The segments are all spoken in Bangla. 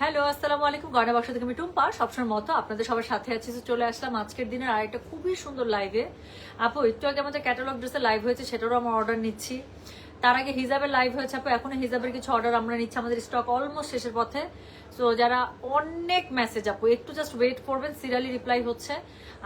হ্যালো, আসসালামু আলাইকুম। গয়না বাক্স থেকে আমি টুম্পা। সবসময় মতো আপনাদের সবার সাথে আছি চলে আসলাম আজকের দিনের আরেকটা খুবই সুন্দর লাইভে আপু, একটু আগে আমাদের ক্যাটালগ ড্রেসের লাইভ হয়েছে, সেটারও আমরা অর্ডার নিচ্ছি। তার আগে হিজাবের লাইভ হয়েছে, আপু। এখনও হিজাবের কিছু অর্ডার আমরা নিচ্ছি। আমাদের স্টক অলমোস্ট শেষের পথে। সো যারা অনেক মেসেজ আপু, একটু জাস্ট ওয়েট করবেন সিরিয়ালি রিপ্লাই হচ্ছে।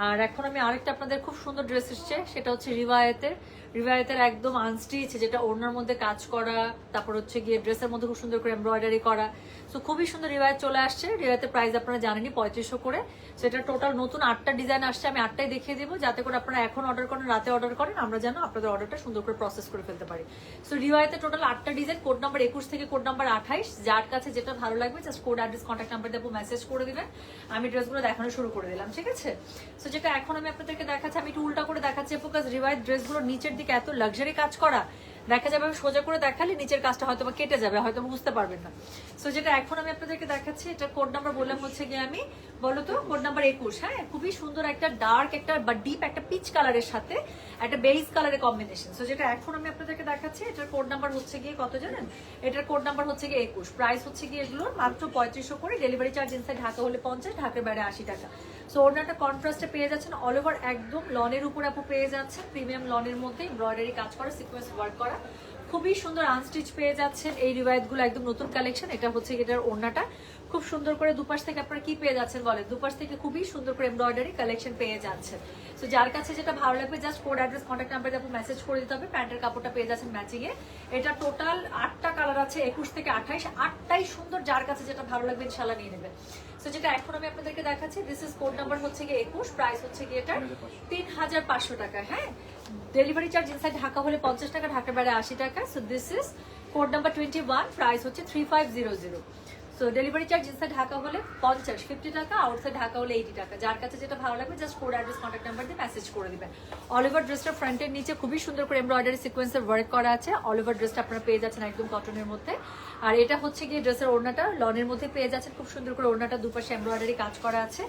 আর এখন আমি আরেকটা আপনাদের খুব সুন্দর ড্রেস এসছে, সেটা হচ্ছে রিভায়েতের রিভায়েতের একদম আনস্টিচ যেটা ওড়নার মধ্যে কাজ করা, তারপর হচ্ছে গিয়ে ড্রেসের মধ্যে খুব সুন্দর করে এমব্রয়ডারি করা। সো খুবই সুন্দর রিভায়েত চলে আসছে। রিভায়েতের প্রাইস আপনারা জানেনই, পঁয়ত্রিশশো করে। সেটা টোটাল নতুন আটটা ডিজাইন আসছে, আমি আটটাই দেখিয়ে দিব। যাতে করে আপনারা এখন অর্ডার করেন, রাতে অর্ডার করেন, আমরা যেন আপনাদের অর্ডারটা সুন্দর করে প্রসেস করে ফেলতে পারি। সো রিওয়াইতে টোটাল আটটা ডিজাইন কোড নাম্বার একুশ থেকে কোড নাম্বার আঠাইশ। যার কাছে যেটা ভালো লাগবে just code address contact number দেবো মেসেজ করে দিবেন। আমি ড্রেসগুলো দেখানো শুরু করে দিলাম, ঠিক আছে? সো যেটা এখন আমি আপনাদেরকে দেখাচ্ছি, আমি একটু উল্টা করে দেখাচ্ছি ফোকাস রিওয়াইট ড্রেসগুলোর নিচের দিকে এত লাক্সারি কাজ করা দেখা যাবে সোজা করে দেখালে নিচের কাজটা হয়তো বা কেটে যাবে হয়তো বুঝতে পারবেন না। সো যেটা এখন আমি আপনাদেরকে দেখাচ্ছি, এটা কোড নাম্বার বললাম হচ্ছে গিয়ে আমি বলো তো কোড নাম্বার একুশ হ্যাঁ? খুবই সুন্দর একটা ডার্ক একটা বা ডিপ একটা পিচ কালারের সাথে একটা বেইজ কালারের কম্বিনেশন সো যেটা এখন আমি আপনাদেরকে দেখাচ্ছি, এটার কোড নাম্বার হচ্ছে গিয়ে কত জানেন? এটার কোড নাম্বার হচ্ছে গিয়ে একুশ। প্রাইস হচ্ছে গিয়ে এগুলোর মাত্র পঁয়ত্রিশশো করে ডেলিভারি চার্জ ইনসাইড ঢাকা হলে পঞ্চাশ, ঢাকার বাইরে আশি টাকা। সো ওনাটা কন্ট্রাস্টে পেয়ে যাচ্ছেন। অল ওভার একদম লনের উপর আপু পেয়ে যাচ্ছেন। প্রিমিয়াম লনের মধ্যে এমব্রয়ডারি কাজ করা সিকোয়েন্স ওয়ার্ক করা। খুবই সুন্দর আনস্টিচ পেয়ে যাচ্ছেন এই রিওয়ায়তগুলো একদম নতুন কালেকশন এটা হচ্ছে এটার ওড়নাটা। খুব সুন্দর করে দুপাশ থেকে আপনারা কি পেয়ে যাচ্ছেন বলেন? দুপাশ থেকে খুবই সুন্দর করে এমব্রয়ডারি কালেকশন পেয়ে যাচ্ছেন। তো যার কাছে যেটা ভালো লাগবে just code address contact number আপনি মেসেজ করে দিতে হবে প্যান্টের কাপড়টা পেয়ে যাচ্ছেন ম্যাচিং এ। এটা টোটাল আটটা কালার আছে একুশ থেকে আঠাইশ আটটাই সুন্দর যার কাছে যেটা ভালো লাগবে ইনশাল্লাহ নিয়ে নেবেন। তো যেটা এখন আমি আপনাদেরকে দেখাচ্ছি দিস ইজ কোড নাম্বার হচ্ছে গিয়ে একুশ প্রাইস হচ্ছে গিয়ে এটা তিন হাজার পাঁচশো টাকা হ্যাঁ? ডেলিভারি চার্জ ইনসাইড ঢাকা হলে পঞ্চাশ টাকা, ঢাকার বাইরে আশি টাকা। So this is code number twenty one price হচ্ছে three five zero zero so delivery charge inside Dhaka হলে পঞ্চাশ ফিফটি টাকা আউটসাইড ঢাকা হলে এইটি টাকা। যার কাছে যেটা ভালো লাগবে just code address contact number দিয়ে মেসেজ করে দেবেন অল ওভার ড্রেসটার ফ্রন্টের নিচে খুবই সুন্দর করে এমব্রয়ডারি সিকোয়েন্সের ওয়ার্ক করা আছে। অল ওভার ড্রেসটা আপনারা পেয়ে যাচ্ছেন একদম কটনের মধ্যে। আর এটা হচ্ছে গিয়ে ড্রেসের ওড়নাটা লনের মধ্যে পেয়ে যাচ্ছেন। খুব সুন্দর করে ওড়নাটা দুপাশে এমব্রয়ডারি কাজ করা আছে।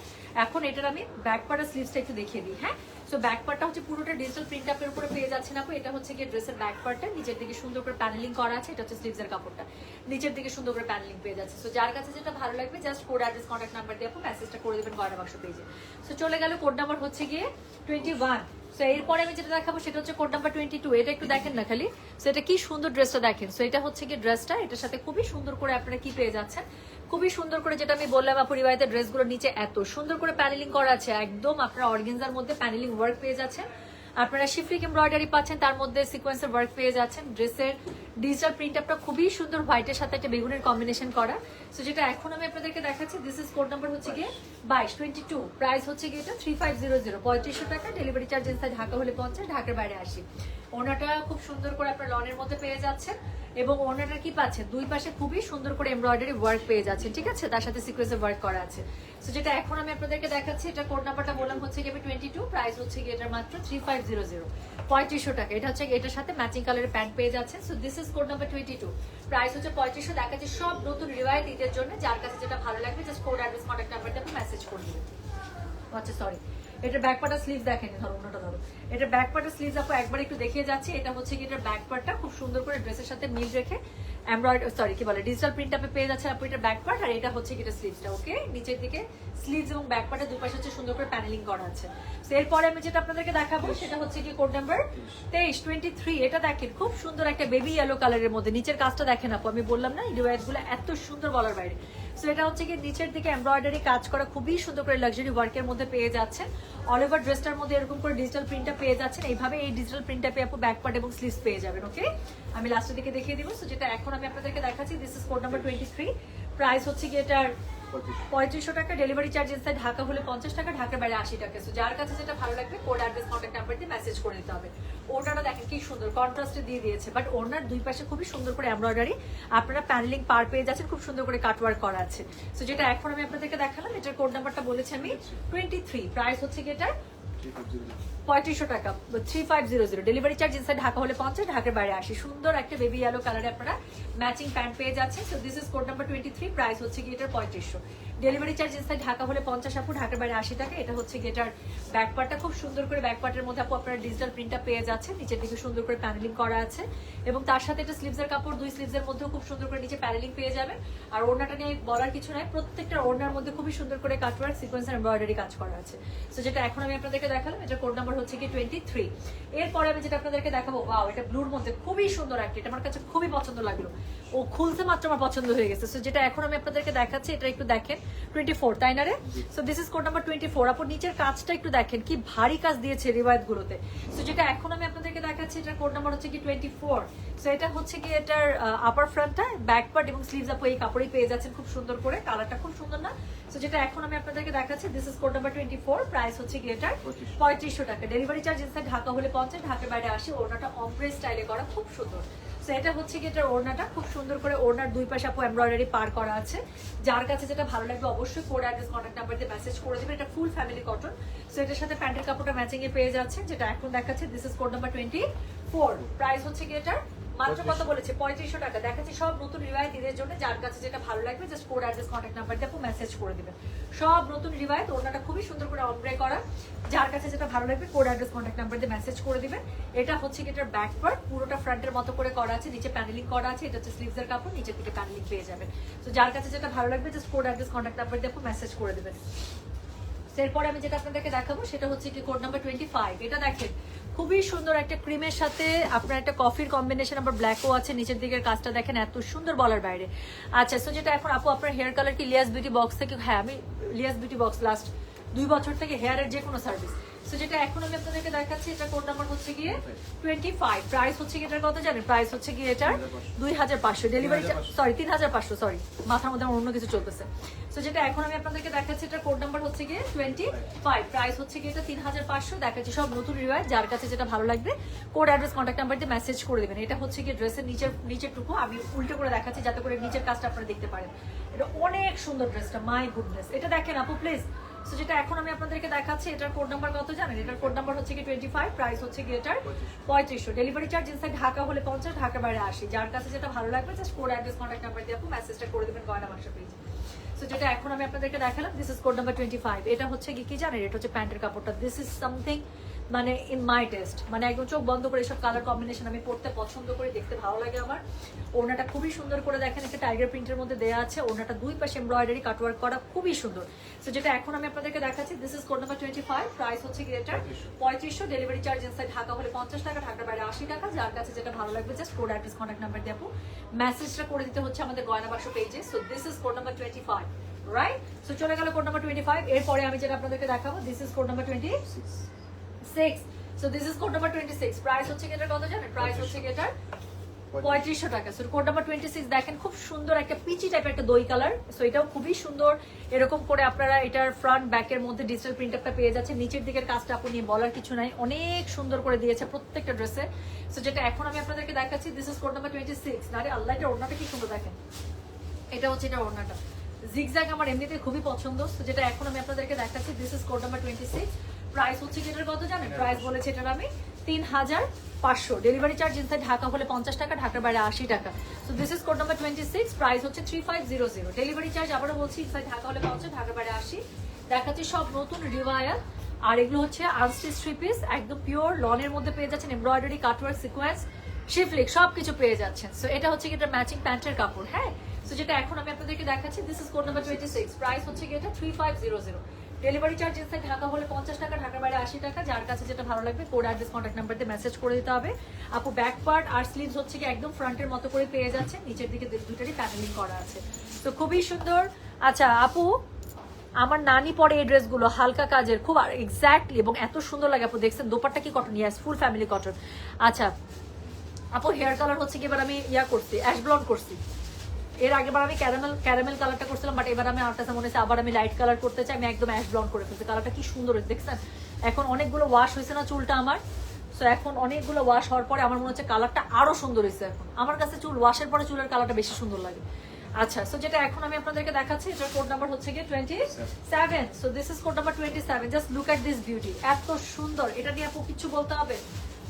এখন এটার আমি ব্যাক পার্টার স্লিভসটা একটু দেখিয়ে দিই হ্যাঁ? সো ব্যাক পার্টটা হচ্ছে পুরোটা ডিজিটাল প্রিন্ট আপের উপরে পেয়ে যাচ্ছেন আপু। এটা হচ্ছে গিয়ে ড্রেসের ব্যাক পার্টটা নিচের দিকে সুন্দর করে প্যানেলিং করা আছে। এটা হচ্ছে স্লিভসের কাপড়টা। নিচের দিকে সুন্দর করে প্যানেলিং পেয়ে যাচ্ছে। সো যার কাছে যেটা ভালো লাগবে just code address contact number দিয়ে আপু মেসেজটা করে দেবেন গয়না বাক্স পেজে সো চলে গেল কোড নাম্বার হচ্ছে গিয়ে টোয়েন্টি ওয়ান সো এরপরে আমি যেটা দেখাবো সেটা হচ্ছে কোড নাম্বার টোয়েন্টি টু এটা একটু দেখেন না খালি। সো এটা কি সুন্দর ড্রেসটা দেখেন। সো এটা হচ্ছে কি ড্রেসটা এটার সাথে খুবই সুন্দর করে আপনারা কি পেয়ে যাচ্ছেন? খুবই সুন্দর করে যেটা আমি বললাম আপনি বাড়িতে ড্রেসগুলোর নিচে এত সুন্দর করে প্যানেলিং করা আছে। একদম আপনারা অর্গেনজার মধ্যে প্যানেলিং ওয়ার্ক পেয়ে যাচ্ছেন। আপনারা শিফরিক এমব্রয়ডারি পাচ্ছেন, তার মধ্যে সিকোয়েন্সের ওয়ার্ক পেয়ে যাচ্ছেন। ড্রেসের ডিজিটাল প্রিন্ট আপটা খুবই সুন্দর হোয়াইটের সাথে একটা বেগুনের কম্বিনেশন করা। সো যেটা এখন আমি আপনাদেরকে দেখাচ্ছি দিস ইজ কোড নাম্বার হচ্ছে গিয়ে বাইশ টোয়েন্টি টু প্রাইস হচ্ছে গিয়ে এটা থ্রি ফাইভ জিরো জিরো পঁয়ত্রিশশো টাকা ডেলিভারি চার্জ ঢাকা হলে পঞ্চাশ ঢাকার বাইরে আসি। ওনাটা খুব সুন্দর করে আপনার লনের মধ্যে পেয়ে যাচ্ছেন এবং ওনাটা কি পাচ্ছেন দুই পাশে খুবই সুন্দর করে এমব্রয়ডারি ওয়ার্ক পেয়ে যাচ্ছেন ঠিক আছে? তার সাথে সিকোয়েন্সের ওয়ার্ক করা আছে। সো যেটা এখন আমি আপনাদেরকে দেখাচ্ছি, এটা কোড নাম্বারটা বললাম হচ্ছে গিয়ে টোয়েন্টি টু প্রাইস হচ্ছে গিয়ে এটার মাত্র থ্রি ফাইভ জিরো জিরো পঁয়ত্রিশশো টাকা। এটা হচ্ছে এটার সাথে ম্যাচিং কালারের প্যান্ট পেয়ে যাচ্ছেন। So this is code number twenty two price হচ্ছে পঁয়ত্রিশশো, দেখাচ্ছে সব নতুন রিওয়ায়ত ঈদের জন্য। যার কাছে যেটা ভালো লাগবে জাস্ট কোড অ্যাড্রেস কন্ট্যাক্ট নাম্বারটা আপনি মেসেজ করে আচ্ছা সরি এটা ব্যাক স্লিভ দেখেন, ধরো, অন্যটা ধরো। এটা ব্যাক স্লিভ আপু, একবার একটু দেখিয়ে যাচ্ছি। এটা হচ্ছে কি এটার ব্যাক পার্টটা খুব সুন্দর করে ড্রেসের সাথে মিল রেখে এমব্রয়ড সরি কি বলে ডিজিটাল প্রিন্ট আপে পেয়ে যাচ্ছে আপু এটা ব্যাক পার্ট আর এটা হচ্ছে কি এটা স্লিভসটা ওকে নিচের দিকে স্লিভস এবং ব্যাক দুপাশে হচ্ছে সুন্দর করে প্যানেলিং করা আছে। তো এরপরে আমি যেটা আপনাদেরকে দেখাবো, সেটা হচ্ছে কি কোড নাম্বার তেইশ টোয়েন্টি থ্রি এটা দেখেন, খুব সুন্দর একটা বেবি ইয়েলো কালারের মধ্যে। নিচের কাজটা দেখেন আপু, আমি বললাম না রিওয়ায়তগুলো এত সুন্দর বলার বাইরে। সো এটা হচ্ছে কি নিচের দিকে এমব্রয়ডারি কাজ করা খুবই সুন্দর করে লাক্সারি ওয়ার্কের মধ্যে পেয়ে যাচ্ছেন। অল ওভার ড্রেসটার মধ্যে এরকম করে ডিজিটাল প্রিন্টটা পেয়ে যাচ্ছেন। এইভাবে এই ডিজিটাল প্রিন্টটা পেয়ে আপু ব্যাকপার্ট এবং স্লিভস পেয়ে যাবেন ওকে আমি লাস্টের দিকে দেখিয়ে দিব। সো যেটা এখন আমি আপনাদেরকে দেখাচ্ছি this is code number twenty three price হচ্ছে কি এটার পঁয়ত্রিশশো টাকা ডেলিভারি চার্জেস ইনসাইড ঢাকা হলে পঞ্চাশ টাকা, ঢাকার বাইরে আশি টাকা। সো যার কাছে যেটা ভালো লাগবে কোড অ্যাড্রেস কন্ট্যাক্ট নাম্বার দিয়ে মেসেজ করে দিতে হবে। ওটাটা দেখেন কি সুন্দর কন্ট্রাস্টে দিয়ে দিয়েছে। বাট ওনার দুই পাশে খুবই সুন্দর করে এমব্রয়ডারি আপনারা প্যানেলিং পার পেয়ে যাচ্ছেন, খুব সুন্দর করে কাটওয়ার্ক করা আছে। সো যেটা এখন আমি আপনাদেরকে দেখালাম, এটার কোড নাম্বারটা বলেছি আমি টোয়েন্টি থ্রি প্রাইস হচ্ছে কি এটার? পঁয়ত্রিশশো টাকা। Three five zero zero delivery charge inside Dhaka হলে পঞ্চাশ ঢাকার বাইরে আসি। সুন্দর একটা বেবি ইয়েলো কালারে আপনারা ম্যাচিং প্যান্ট পেয়ে যাচ্ছেন। So this is code number twenty three price হচ্ছে কি এটার পঁয়ত্রিশশো। ডেলিভারি চার্জ ইনসাইড ঢাকা হলে পঞ্চাশ আপু, ঢাকার বাইরে আশি টাকা। এটা হচ্ছে গেটার ব্যাক পার্টটা খুব সুন্দর করে ব্যাক পার্টের মধ্যে আপু আপনারা ডিজিটাল প্রিন্টটা পেয়ে যাচ্ছেন। নিচের দিকে সুন্দর করে প্যানেলিং করা আছে। এবং তার সাথে একটা স্লিভসের কাপড়, দুই স্লিভসের মধ্যেও খুব সুন্দর করে নিচে প্যানেলিং পেয়ে যাবেন। আর ওড়নাটা নিয়ে বলার কিছু নাই। প্রত্যেকটা ওড়নার মধ্যে খুবই সুন্দর করে কাটওয়ার্ক সিকোয়েন্স এমব্রয়ডারি কাজ করা আছে। তো যেটা এখন আমি আপনাদেরকে দেখালাম, এটা কোড নাম্বার হচ্ছে কি টোয়েন্টি থ্রি এরপরে আমি যেটা আপনাদেরকে দেখাবো ওয়াও এটা ব্লুর মধ্যে খুবই সুন্দর একটা এটা আমার কাছে খুবই পছন্দ লাগল। ও খুলতে মাত্র আমার পছন্দ হয়ে গেছে। সো যেটা এখন আমি আপনাদেরকে দেখাচ্ছি এটা একটু দেখেন। টোয়েন্টি ফোর তাই না রে? So this is code number twenty four আপনি নিচের কাজটা একটু দেখেন কি ভারী কাজ দিয়েছে রিওয়ায়ত গুলোতে। সো যেটা এখন আমি আপনাদেরকে দেখাচ্ছি এটার কোড নাম্বার হচ্ছে কি টোয়েন্টি ফোর সো এটা হচ্ছে কি এটার আপার ফ্রন্টটা ব্যাক পার্ট এবং স্লিভস আপু এই কাপড়েই পেয়ে যাচ্ছেন খুব সুন্দর করে। কালারটা খুব সুন্দর না? সো যেটা এখন আমি আপনাদেরকে দেখাচ্ছি this is code number twenty four price হচ্ছে কি এটার পঁয়ত্রিশশো। টাকা। ডেলিভারি চার্জ ইনসাইড ঢাকা হলে পঞ্চাশ ঢাকার বাইরে আসে ওড়নাটা অম্ব্রে স্টাইলে করা খুব সুন্দর। সো এটা হচ্ছে কি এটার ওড়নাটা। খুব সুন্দর করে ওড়নার দুই পাশে আপু এমব্রয়ডারি পার করা আছে। যার কাছে যেটা ভালো লাগবে অবশ্যই কোড অ্যাড্রেস কন্ট্যাক্ট নাম্বার দিয়ে মেসেজ করে দেবেন। এটা ফুল ফ্যামিলি কটন সো এটার সাথে প্যান্টের কাপড়টা ম্যাচিং এ পেয়ে যাচ্ছে যেটা এখন দেখাচ্ছে। This is code number twenty four price হচ্ছে কি এটার মাত্র কত বলেছে? পঁয়ত্রিশশো টাকা। দেখাচ্ছি সব নতুন রিওয়ায়ত ঈদের জন্য। যার কাছে যেটা ভালো লাগবে just code address contact number আপু মেসেজ করে দিবেন। সব নতুন রিওয়ায়ত ওনাটা খুবই সুন্দর করে অমব্রে করা। যার কাছে যেটা ভালো লাগবে কোড অ্যাড্রেস কন্ট্যাক্ট নাম্বার দিয়ে মেসেজ করে দিবেন। এটা হচ্ছে কি এটার ব্যাক পার্ট পুরোটা ফ্রন্টের মতো করে করা আছে। নিচে প্যানেলিং করা আছে। এটা হচ্ছে স্লিভসের কাপড় নিচের দিকে প্যানেলিং পেয়ে যাবেন। তো যার কাছে যেটা ভালো লাগবে just code address contact number দিয়ে মেসেজ করে দেবেন। এরপরে আমি যেটা আপনাদেরকে দেখাবো সেটা হচ্ছে কি কোড নাম্বার টোয়েন্টি ফাইভ এটা দেখেন খুবই সুন্দর একটা ক্রিমের সাথে আপনার একটা কফির কম্বিনেশন আবার ব্ল্যাকও আছে, নিচের দিকের কাজটা দেখেন, এত সুন্দর বলার বাইরে। আচ্ছা সো যেটা এখন আপু, আপনার হেয়ার কালার কি লিয়াস বিউটি বক্স থেকে হ্যাঁ আমি লিয়াস বিউটি বক্স লাস্ট দুই বছর থেকে হেয়ারের যে কোনো সার্ভিস সো যেটা এখন আমি আপনাদেরকে দেখাচ্ছি এটা কোড নাম্বার হচ্ছে গিয়ে টোয়েন্টি ফাইভ প্রাইস হচ্ছে কি এটার কত জানেন? প্রাইস হচ্ছে গিয়ে এটার দুই হাজার পাঁচশো। ডেলিভারি সরি তিন হাজার পাঁচশো সরি মাথার মধ্যে আমার অন্য কিছু চলতেছে। সো যেটা এখন আমি আপনাদেরকে দেখাচ্ছি এটা কোড নাম্বার হচ্ছে গিয়ে টোয়েন্টি ফাইভ প্রাইস হচ্ছে গিয়ে এটা তিন হাজার পাঁচশো। দেখাচ্ছি সব নতুন রিওয়াজ যার কাছে যেটা ভালো লাগবে কোড অ্যাড্রেস কন্ট্যাক্ট নাম্বার দিয়ে মেসেজ করে দেবেন। এটা হচ্ছে গিয়ে ড্রেসের নিচের নিচের টুকু আমি উল্টো করে দেখাচ্ছি যাতে করে নিচের কাজটা আপনারা দেখতে পারেন। এটা অনেক সুন্দর ড্রেসটা মাই গুডনেস এটা দেখেন আপু প্লিজ সো যেটা এখন আমি আপনাদেরকে দেখাচ্ছি, এটার কোড নাম্বার কত জানেন? এটার কোড নাম্বার হচ্ছে কি টোয়েন্টি ফাইভ প্রাইস হচ্ছে কি এটার পঁয়ত্রিশশো। ডেলিভারি চার্জ ইনসাইড ঢাকা হলে পঞ্চাশ ঢাকা বাইরে আসি। যার কাছে যেটা ভালো লাগবে just code address contact number দিয়ে আপু মেসেজটা করে দেবেন গয়না মাসা পেজে সো যেটা এখন আমি আপনাদেরকে দেখালাম this is code number twenty five এটা হচ্ছে কি কি জানেন? এটা হচ্ছে প্যান্টের কাপড়টা। দিস ইজ সামথিং মানে ইন মাই টেস্ট মানে একদম চোখ বন্ধ করে এসব কালার কম্বিনেশন আমি পড়তে পছন্দ করি, দেখতে ভালো লাগে আমার। ওড়নাটা খুবই সুন্দর করে দেখেন একটা টাইগার প্রিন্টের মধ্যে দেওয়া আছে। ওড়নাটা দুই পাশে এমব্রয়ডারি কাটওয়ার্ক করা খুবই সুন্দর। সো যেটা এখন আমি আপনাদেরকে দেখাচ্ছি this is code number twenty five price হচ্ছে কি এটার পঁয়ত্রিশশো ডেলিভারি চার্জ ইনসাইড ঢাকা হলে পঞ্চাশ টাকা, ঢাকার বাইরে আশি টাকা। যার কাছে যেটা ভালো লাগবে just code address contact number আপু। মেসেজটা করে দিতে হচ্ছে আমাদের গয়না বাক্স পেজে so this is code number twenty five right so চলে গেল কোড নাম্বার টোয়েন্টি ফাইভ এরপরে আমি যেটা আপনাদেরকে দেখাবো this is code number twenty six so this is code number twenty six price হচ্ছে এটার কত জানেন? প্রাইস হচ্ছে এটার? পঁয়ত্রিশশো টাকা। So code number twenty six দেখেন খুব সুন্দর একটা পিচি টাইপের একটা দই কালার সো এটাও খুবই সুন্দর। এরকম করে আপনারা এটার ফ্রন্ট ব্যাকের মধ্যে ডিজিটাল প্রিন্টারটা পেয়ে যাচ্ছে নিচের দিকের কাজটা আপনি বলার কিছু নাই। অনেক সুন্দর করে দিয়েছে প্রত্যেকটা ড্রেসে সো যেটা এখন আমি আপনাদেরকে দেখাচ্ছি this is code number twenty six আরে আল্লাহ এটা ওড়নাটা কি সুন্দর দেখেন? এটা হচ্ছে এটা ওড়নাটা। জিগজ্যাগ আমার এমনিতে খুবই পছন্দ। তো যেটা এখন আমি আপনাদেরকে দেখাচ্ছি this is code number twenty six price হচ্ছে এটার কত জানেন? প্রাইস বলেছে এটার আমি তিন হাজার পাঁচশো। ডেলিভারি চার্জ ইনসাইড ঢাকা হলে পঞ্চাশ টাকা, ঢাকার বাইরে আশি টাকা। তো this is code number twenty six price হচ্ছে three five zero zero delivery charge আবারও বলছি ইনসাইড ঢাকা হলে পঞ্চাশ ঢাকার বাইরে আশি। দেখাচ্ছি সব নতুন রিওয়ায়াত আর এগুলো হচ্ছে আনস্টিচ থ্রি পিস, একদম পিওর লনের মধ্যে পেয়ে যাচ্ছেন এমব্রয়ডারি কাটওয়ার্ক সিকোয়েন্স শিফলিক সব কিছু পেয়ে যাচ্ছেন। সো এটা হচ্ছে এটা ম্যাচিং প্যান্টের কাপড় হ্যাঁ? সো যেটা এখন আমি আপনাদেরকে দেখাচ্ছি this is code number twenty six price হচ্ছে কি এটা three five zero zero delivery charge inside Dhaka হলে পঞ্চাশ টাকা, ঢাকার বাইরে আশি টাকা। যার কাছে যেটা ভালো লাগবে কোড অ্যাড্রেস কন্ট্যাক্ট নাম্বার দিয়ে মেসেজ করে দিতে হবে। আপু ব্যাক পার্ট আর স্লিভস হচ্ছে কি একদম ফ্রন্টের মতো করে পেয়ে যাচ্ছে। নিচের দিকে দুটারই প্যানেলিং করা আছে। তো খুবই সুন্দর। আচ্ছা আপু, আমার নানি পরে এই ড্রেসগুলো হালকা কাজের, খুব এক্স্যাক্টলি এবং এত সুন্দর লাগে আপু, দেখছেন দোপারটা কি cotton yes full family cotton আচ্ছা আপু হেয়ার কালার হচ্ছে কি এবার আমি ইয়া করছি অ্যাশ ব্লন্ড করছি। এর আগেবার আমি ক্যারামেল ক্যারামেল কালারটা করছিলাম বাট এবার আমি আমার মনে হচ্ছে আবার আমি লাইট কালার করতে চাই, আমি একদম অ্যাশ ব্রাউন করে ফেলছি। কালারটা কি সুন্দর হয়েছে, দেখছেন? এখন অনেকগুলো ওয়াশ হয়েছে না চুলটা আমার? সো এখন অনেকগুলো ওয়াশ হওয়ার পরে আমার মনে হচ্ছে কালারটা আরও সুন্দর হয়েছে এখন। আমার কাছে চুল ওয়াশের পরে চুলের কালারটা বেশি সুন্দর লাগে। আচ্ছা সো যেটা এখন আমি আপনাদেরকে দেখাচ্ছি, এটার কোড নাম্বার হচ্ছে গিয়ে twenty seven so this is code number twenty seven just look at this beauty এত সুন্দর। এটা নিয়ে আপু কিছু বলতে হবে।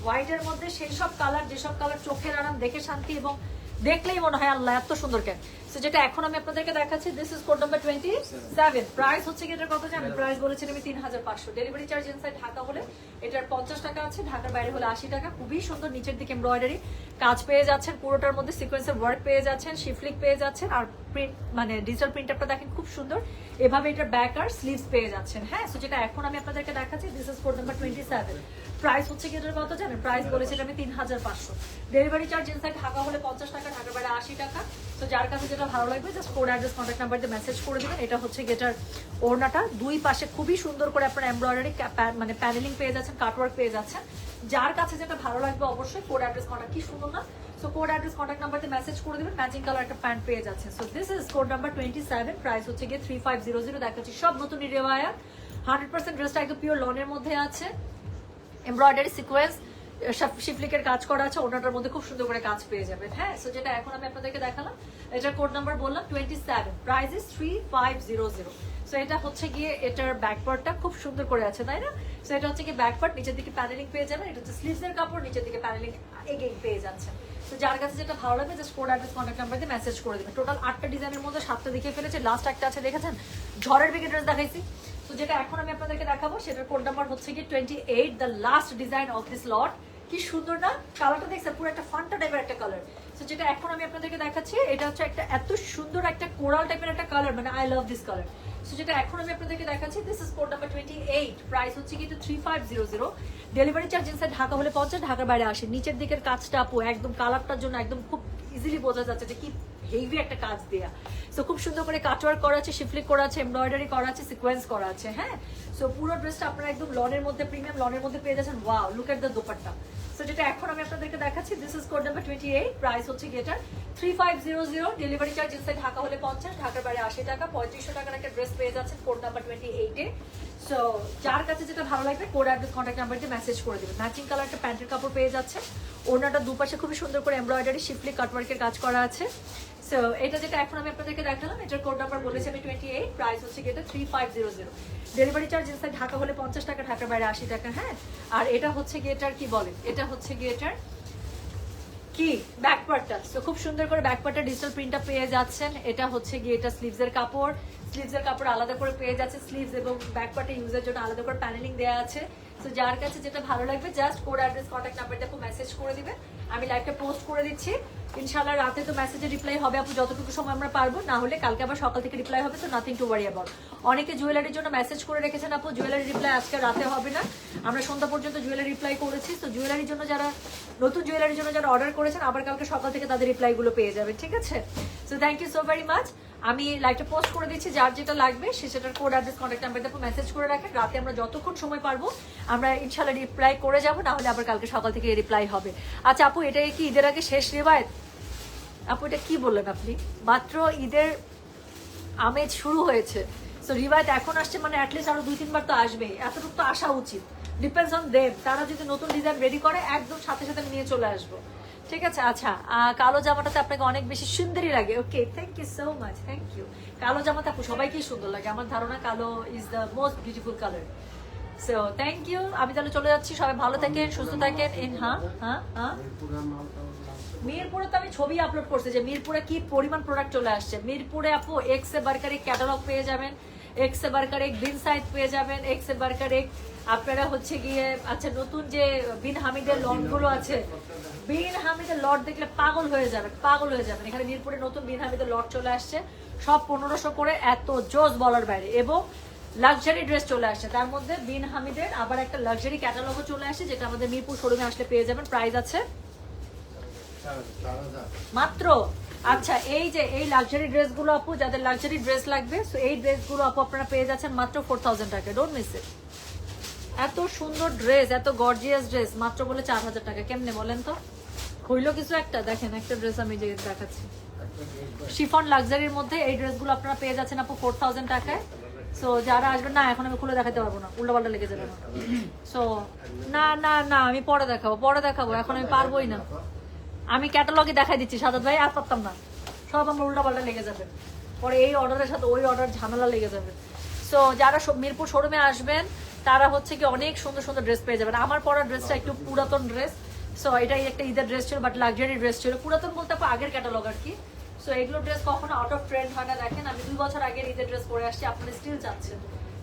হোয়াইটের মধ্যে সেই সব কালার যেসব কালার চোখের আরাম, দেখে শান্তি এবং দেখলেই মনে হয় আল্লাহ এত সুন্দর কেন তো যেটা এখন আমি আপনাদেরকে দেখাচ্ছি this is code number twenty seven price হচ্ছে কি, এটার কত জানেন প্রাইস বলেছেন আমি তিন হাজার পাঁচশো। ডেলিভারি চার্জ ইনসাইড ঢাকা হলে এটার পঞ্চাশ টাকা আছে, ঢাকার বাইরে হলে আশি টাকা। খুবই সুন্দর নিচের দিকে এমব্রয়ডারি কাজ পেয়ে যাচ্ছেন, পুরোটার মধ্যে সিকোয়েন্সের ওয়ার্ক পেয়ে যাচ্ছেন শিফলিক পেয়ে যাচ্ছেন, আর প্রিন্ট মানে ডিজিটাল প্রিন্টারটা দেখেন খুব সুন্দর। এভাবে এটার ব্যাক আর স্লিভস পেয়ে যাচ্ছেন হ্যাঁ? সো যেটা এখন আমি আপনাদেরকে দেখাচ্ছি this is code number twenty seven price হচ্ছে কি, এটার কত জানেন প্রাইস বলেছিলাম, আমি তিন হাজার পাঁচশো। ডেলিভারি চার্জ ইনসাইড ঢাকা হলে পঞ্চাশ টাকা, ঢাকার বাইরে আশি টাকা। তো যার কাছে যেটা ভালো লাগবে just code address contact number দিয়ে মেসেজ করে দেবেন। এটা হচ্ছে গেটার ওড়নাটা। দুই পাশে খুবই সুন্দর করে আপনার এমব্রয়ডারি মানে প্যানেলিং পেয়ে যাচ্ছেন কাটওয়ার্ক পেয়ে যাচ্ছেন। যার কাছে যেটা ভালো লাগবে অবশ্যই কোড অ্যাড্রেস কন্ট্যাক্ট কি সুন্দর না? So code address contact number দিয়ে মেসেজ করে দেবেন ম্যাচিং কালার একটা প্যান্ট পেয়ে যাচ্ছেন। So this is code number twenty seven price হচ্ছে গিয়ে থ্রি ফাইভ জিরো জিরো দেখাচ্ছি সব নতুন রেওয়ায়া হান্ড্রেড পার্সেন্ট ড্রেসটা একদম পিওর লনের মধ্যে আছে। এমব্রয়ডারি সিকোয়েন্স শিফলিকের কাজ করা আছে, ওনাটার মধ্যে খুব সুন্দর করে কাজ পেয়ে যাবেন। হ্যাঁ সো যেটা এখন আমি আপনাদেরকে দেখালাম, এটার কোড নাম্বার বললাম twenty seven price is three five zero zero so এটা হচ্ছে গিয়ে এটার ব্যাকপার্টটা খুব সুন্দর করে আছে, তাই না? সো এটা হচ্ছে গিয়ে ব্যাকপার্ট নিচের দিকে প্যানেলিং পেয়ে যাবেন। এটা হচ্ছে স্লিভসের কাপড়, নিচের দিকে প্যানেলিং এগেইন পেয়ে যাচ্ছে তো যার কাছে যেটা ভালো লাগবে just code address contact number দিয়ে মেসেজ করে দেবেন। টোটাল আটটা ডিজাইনের মধ্যে সাতটা দেখে ফেলেছে। লাস্ট একটা আছে, দেখেছেন? ঝড়ের বিকে ড্রেস দেখাইছি। তো যেটা এখন আমি আপনাদেরকে দেখাবো, সেটার কোড নাম্বার হচ্ছে কি twenty eight the last design of this lot কি সুন্দর না? কালারটা দেখছেন, পুরো একটা ফান্টা টাইপের একটা কালার তো যেটা এখন আমি আপনাদেরকে দেখাচ্ছি, এটা হচ্ছে একটা এত সুন্দর একটা কোরাল টাইপের একটা কালার মানে I love this colour so যেটা এখন আমি আপনাদেরকে দেখাচ্ছি this is code number twenty eight price হচ্ছে কিন্তু three five zero zero delivery charge inside Dhaka হলে পঞ্চাশ ঢাকার বাইরে আসে নিচের দিকের কাজটা আপু, একদম কালারটার জন্য একদম খুব ইজিলি বোঝা যাচ্ছে যে কি হেভি একটা কাজ দেয়া। সো খুব সুন্দর করে কাটওয়ার্ক করা আছে শিফলিক করা আছে এমব্রয়ডারি করা আছে সিকোয়েন্স করা আছে হ্যাঁ? সো পুরো ড্রেসটা আপনারা একদম লনের মধ্যে প্রিমিয়াম লনের মধ্যে পেয়ে যাচ্ছেন। Wow look at the dupatta. So যেটা এখন আমি আপনাদেরকে দেখাচ্ছি this is code number twenty eight price হচ্ছে গেটার three five zero zero delivery charge inside Dhaka হলে পঞ্চাশ ঢাকার বাইরে আশি টাকা, পঁয়ত্রিশশো টাকার একটা ড্রেস পেয়ে যাচ্ছেন কোড নাম্বার টোয়েন্টি এইটে সো যার কাছে যেটা ভালো লাগবে কোড অ্যাড্রেস কন্ট্যাক্ট নাম্বার দিয়ে মেসেজ করে দেবেন। ম্যাচিং কালার একটা প্যান্টের কাপড় পেয়ে যাচ্ছে ওনাটা দুপাশে খুবই সুন্দর করে এমব্রয়ডারি শিফলি কাটওয়ার্কের কাজ করা আছে। সো এটা যেটা এখন আমি আপনাদেরকে দেখালাম, এটার কোড নাম্বার বলেছি আমি টোয়েন্টি এইট প্রাইস হচ্ছে এটা three five zero zero delivery charge inside Dhaka হলে পঞ্চাশ টাকা, ঢাকার বাইরে আশি টাকা হ্যাঁ? আর এটা হচ্ছে গিয়ে এটার কি বলে? এটা হচ্ছে গিয়ে এটার কি? ব্যাকপার্টটা তো খুব সুন্দর করে ব্যাকপার্টটা ডিজিটাল প্রিন্টটা পেয়ে যাচ্ছেন। এটা হচ্ছে গিয়ে এটা স্লিভসের কাপড়। স্লিভসের কাপড় আলাদা করে পেয়ে যাচ্ছে স্লিভস এবং ব্যাকপার্টে ইউজের জন্য আলাদা করে প্যানেলিং দেওয়া আছে। তো যার কাছে যেটা ভালো লাগবে জাস্ট কোড অ্যাড্রেস কন্ট্যাক্ট নাম্বারটা মেসেজ করে দিবেন। আমি লাইভটা পোস্ট করে দিচ্ছি। ইনশাআল্লাহ রাতে তো মেসেজে রিপ্লাই হবে, আপু, যতটুকু সময় আমরা পারব, না হলে কালকে আবার সকাল থেকে রিপ্লাই হবে, তো নাথিং টু ওয়ারি অ্যাবাউট অনেকে জুয়েলারির জন্য মেসেজ করে রেখেছেন, আপু জুয়েলারি রিপ্লাই আজকে রাতে হবে না। আমরা সন্ধ্যা পর্যন্ত জুয়েলারি রিপ্লাই করেছি, তো জুয়েলারির জন্য যারা, নতুন জুয়েলারির জন্য যারা অর্ডার করেছেন, আবার কালকে সকাল থেকে তাদের রিপ্লাইগুলো পেয়ে যাবে ঠিক আছে? So thank you so very much আমি লাইভটা পোস্ট করে দিচ্ছি, যার যেটা লাগবে, সে সেটার কোড অ্যাড্রেস কন্ট্যাক্ট নাম্বার দেখো মেসেজ করে রাখেন। রাতে আমরা যতক্ষণ সময় পারব, আমরা ইনশাল্লাহ রিপ্লাই করে যাব, না হলে আবার কালকে সকাল থেকে রিপ্লাই হবে। আচ্ছা আপু এটাই কি ঈদের আগে শেষ রেবায়ত আপু, এটা কি বললেন আপনি? মাত্র ঈদের আমেজ শুরু হয়েছে। সো রিভাইট এখন আসছে মানে অ্যাটলিস্ট আরও দুই তিনবার তো আসবেই। এতটুকু তো আসা উচিত। ডিপেন্ডস অন দেম তারা যদি নতুন ডিজাইন রেডি করে, একদম সাথে সাথে নিয়ে চলে আসব। ঠিক আছে? আচ্ছা কালো জামাটাতে আপনাকে অনেক বেশি সুন্দরই লাগে। Okay thank you so much thank you কালো জামাতে আপু, সবাইকেই সুন্দর লাগে। আমার ধারণা কালো is the most beautiful colour so thank you আমি তাহলে চলে যাচ্ছি। সবাই ভালো থাকেন, সুস্থ থাকেন। হ্যাঁ হ্যাঁ হ্যাঁ। মিরপুরে তো আমি ছবি আপলোড করছি যে মিরপুরে কি পরিমাণ প্রোডাক্ট চলে আসছে। মিরপুরে আপু এক্স বার্কার ক্যাটালগ পেয়ে যাবেন এক্স বার্কার এক বিন সাইড পেয়ে যাবেন এক্স বার্কার এক আপনারা হচ্ছে গিয়ে আচ্ছা নতুন যে বিন হামিদের লটগুলো আছে বিন হামিদের লট দেখলে পাগল হয়ে যাবেন, পাগল হয়ে যাবেন। এখানে মিরপুরে নতুন বিন হামিদের লট চলে আসছে, সব পনেরোশো করে এত জোস বলার বাইরে। এবং লাক্সারি ড্রেস চলে আসছে, তার মধ্যে বিন হামিদের আবার একটা লাক্সারি ক্যাটালগও চলে আসছে যেটা আমাদের মিরপুর শোরুমে আসলে পেয়ে যাবেন প্রাইস আছে মাত্র? আচ্ছা এই যে, এই লাক্সারি ড্রেসগুলো আপু, যাদের লাক্সারি ড্রেস লাগবে সো এই ড্রেসগুলো আপু আপনারা পেয়ে যাচ্ছেন মাত্র ফোর থাউজেন্ড টাকা ডোন্ট মিস ইট এত সুন্দর ড্রেস এত গর্জিয়াস ড্রেস মাত্র বলে চার হাজার টাকা, কেমনে বলেন তো? হইল কিছু একটা? দেখেন, একটা ড্রেস আমি যে দেখাচ্ছি। শিফন লাক্সারির মধ্যে এই ড্রেসগুলো আপনারা পেয়ে যাচ্ছেন আপু ফোর থাউজেন্ড টাকায়। সো যারা আসবেন, না, এখন আমি খুলে দেখাতে পারব না উল্টা পাল্টা লেগে যাবে সো না না না, আমি পরে দেখাবো পরে দেখাবো, এখন আমি পারবোই না। আমি ক্যাটালগে দেখাই দিচ্ছি সাদাত ভাই, আর পারতাম না। সব আমার উল্টা পাল্টা লেগে যাবে। পরে এই অর্ডারের সাথে ওই অর্ডার ঝামেলা লেগে যাবে। সো যারা মিরপুর শোরুমে আসবেন, তারা হচ্ছে কি অনেক সুন্দর সুন্দর ড্রেস পেয়ে যাবেন। আমার পরা ড্রেসটা একটু পুরাতন ড্রেস সো এটাই একটা ঈদের ড্রেস ছিল বাট লাক্সারি ড্রেস ছিল। পুরাতন বলতে আগের ক্যাটালগ আর কি। সো এগুলো ড্রেস কখনো আউট অফ ট্রেন্ড হয় না, দেখেন। আমি দুই বছর আগের ঈদের ড্রেস পরে আসছি, আপনারা স্টিল চাচ্ছেন।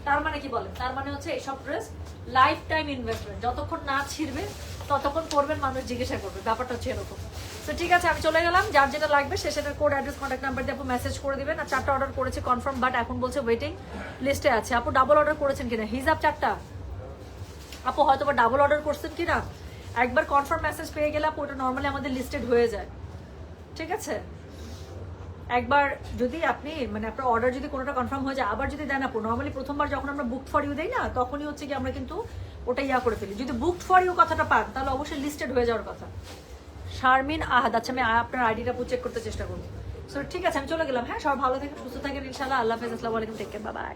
তার মানে কি বলেন? তার মানে হচ্ছে এইসব ড্রেস লাইফ টাইম ইনভেস্টমেন্ট যতক্ষণ না ছিড়বে ততক্ষণ করবেন, মানুষ জিজ্ঞাসা করবে, ব্যাপারটা হচ্ছে এরকম। তো ঠিক আছে, আমি চলে গেলাম, যার যেটা লাগবে সে সেটার কোড অ্যাড্রেস কন্ট্যাক্ট নাম্বার দিয়ে আপু মেসেজ করে দিবেন। আর চারটা অর্ডার করেছে কনফার্ম বাট এখন বলছে ওয়েটিং লিস্টে আছে। আপু ডাবল অর্ডার করেছেন কিনা? হিসাব চারটা। আপু হয়তো বা ডাবল অর্ডার করছেন কিনা? একবার কনফার্ম মেসেজ পেয়ে গেলে আপু ওটা নর্মালি আমাদের লিস্টেড হয়ে যায়। ঠিক আছে? একবার যদি আপনি মানে আপনার অর্ডার যদি কোনোটা কনফার্ম হয়ে যায়, আবার যদি দেন আপু নর্মালি প্রথমবার যখন আমরা বুক ফর ইউ দেই না, তখনই হচ্ছে কি আমরা কিন্তু ওটা ইয়া করে ফেলি। যদি বুক ফর ইউ কথাটা পান, তাহলে অবশ্যই লিস্টেড হয়ে যাওয়ার কথা। শারমিন আহাদ আচ্ছা আমি আপনার আইডিটা চেক করতে চেষ্টা করব। সো ঠিক আছে, আমি চলে গেলাম। হ্যাঁ সব ভালো থাকেন, সুস্থ থাকেন, ইনশাআল্লাহ। আল্লাহ হাফেজ, আসসালামু আলাইকুম টেক কেয়ার বাই